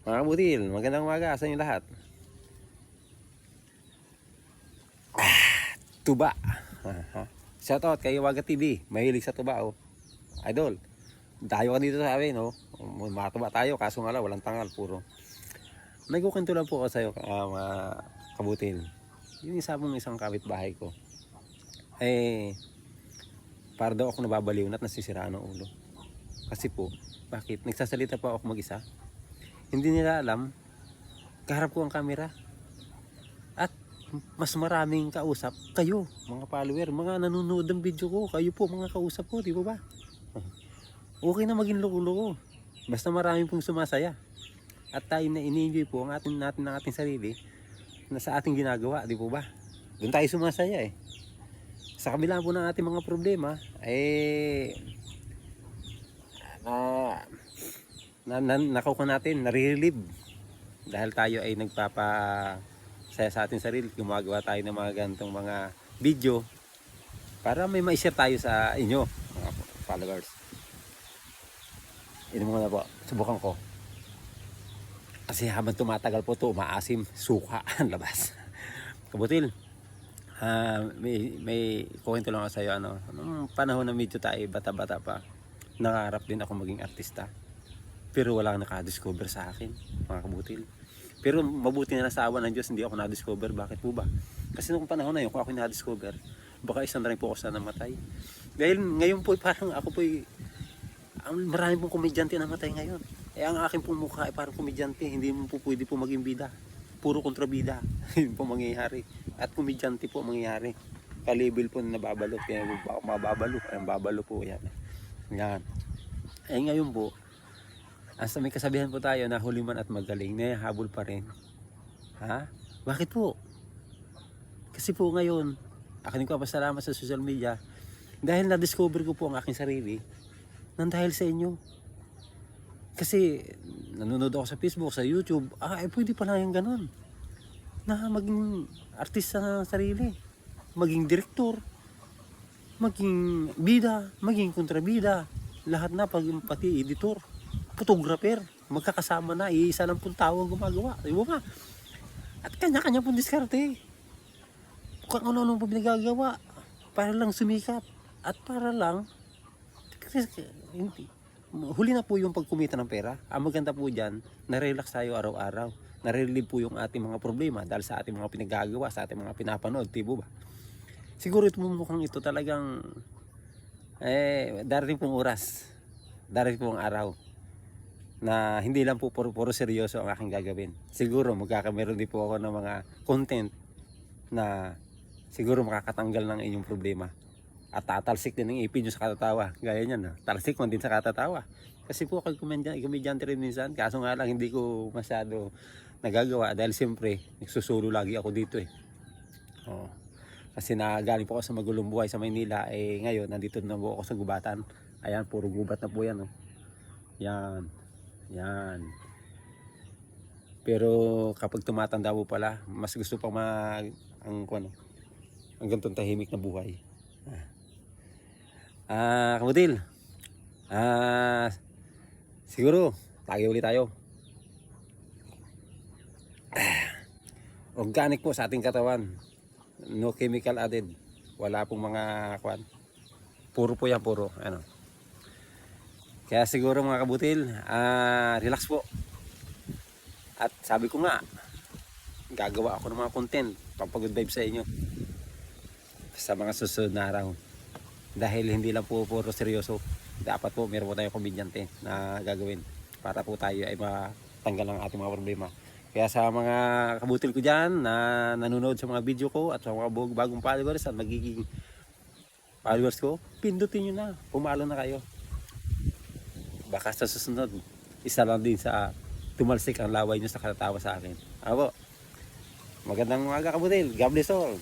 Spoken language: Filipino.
Mga kabutil, magandang umaga sa inyo lahat. Ah, tuba. Aha. Shout out kay Waga TV. Mahilig sa tuba oh. Idol. Dayo ka dito sa amin oh. Matuba tayo kaso nga lang walang tangal puro. May kukwento lang po ako sa iyo mga kabutil. Yung isa mong isang kapitbahay ko. Eh, para daw ako nababaliw na at nasisiraan ng ulo. Kasi po, bakit? Nagsasalita pa ako mag-isa. Hindi nila alam, kaharap ko ang camera. At mas maraming kausap, kayo, mga follower, mga nanonood ng video ko, kayo po mga kausap ko, di ba ba? Okay na maging loko-loko. Basta marami pong sumasaya. At tayo na ini-enjoy po ang atin natin ng ating sarili na sa ating ginagawa, di po ba? Doon tayo sumasaya eh. Sa kabila po ng ating mga problema, eh, na, na, na nakuha natin, nare-relieve. Dahil tayo ay nagpapa saya sa ating sarili, gumagawa tayo ng mga ganitong mga video para may ma-share tayo sa inyo, mga followers. Inom mo na po, subukan ko. Kasi habang tumatagal po to maasim, suka ang labas. Kabutil, ah may, may kwento lang ako sa iyo, ano, nung panahon na medyo tayo bata-bata pa, nangarap din ako maging artista. Pero wala nakadiscover sa akin, mga kabutil. Pero mabuti na nasa awa ng Diyos, hindi ako na-discover. Bakit po ba? Kasi nung panahon na yun, kung ako na-discover, baka isang na rin po ako sa namatay. Dahil ngayon po, parang ako po, ang marami pong komedyante na namatay ngayon. Eh, ang aking pong mukha ay parang komedyante, hindi mo po pwede po maging bida. Puro kontrabida. Yun po mangyayari. At komedyante po mangyayari. Kalibel po na nababalo. Kaya mababalo. Ang babalo po yan. Yan. Eh ngayon po, Asa may kasabihan po tayo na huli man at magaling, na habol pa rin. Ha? Bakit po? Kasi po ngayon, akin ko pasalamat sa social media dahil na-discover ko po ang aking sarili nang dahil sa inyo. Kasi nanonood ako sa Facebook, sa YouTube, ah, eh, pwede pala yung ganun. Na maging artista ng sarili. Maging direktor. Maging bida. Maging kontrabida. Lahat na, pag, pati editor photographer, magkakasama na, iisa lang pong tao ang gumagawa. Di ba ba? At kanya-kanya pong diskarte. Kung ano-ano po pinagagawa para lang sumikat. At para lang, hindi, huli na po yung pagkumita ng pera. Ang maganda po dyan, na-relax tayo araw-araw. Nare-relieve po yung ating mga problema dahil sa ating mga pinagagawa, sa ating mga pinapanood, di ba? Siguro ito mukhang ito talagang eh, darating pong oras. Darating pong araw na hindi lang po puro, puro seryoso ang aking gagawin. Siguro magkakameron din po ako ng mga content na siguro makakatanggal ng inyong problema. At tatalsik din ng ipin nyo sa katatawa. Gaya niyan, ha? talsik man din sa katatawa. Kasi po ako komedyante rin minsan. Kaso nga lang hindi ko masyado nagagawa dahil siyempre nagsusulo lagi ako dito eh. Oo. Kasi nagaling po ako sa magulong buhay sa Maynila. Eh ngayon, nandito na po ako sa gubatan. Ayan, puro gubat na po yan. Oh. Yan. Yan. Pero kapag tumatanda mo pala, mas gusto pang mag ang ano, ang ganitong tahimik na buhay. Ah, ah kamutil. Ah, siguro, tagi ulit tayo. Organic po sa ating katawan. No chemical added. Wala pong mga kwan. Puro po yan, puro. Ano. Kaya siguro mga kabutil, ah, relax po. At sabi ko nga, gagawa ako ng mga content, pampagod vibe sa inyo. Sa mga susunod na araw. Dahil hindi lang po puro seryoso. Dapat po meron po tayong komedyante na gagawin para po tayo ay matanggal ang ating mga problema. Kaya sa mga kabutil ko dyan na nanonood sa mga video ko at sa mga bagong followers at magiging followers ko, pindutin nyo na. Pumalo na kayo baka sa susunod, isa lang din sa tumalsik ang laway nyo sa katatawa sa akin. Abo, magandang umaga kabutil. God bless all.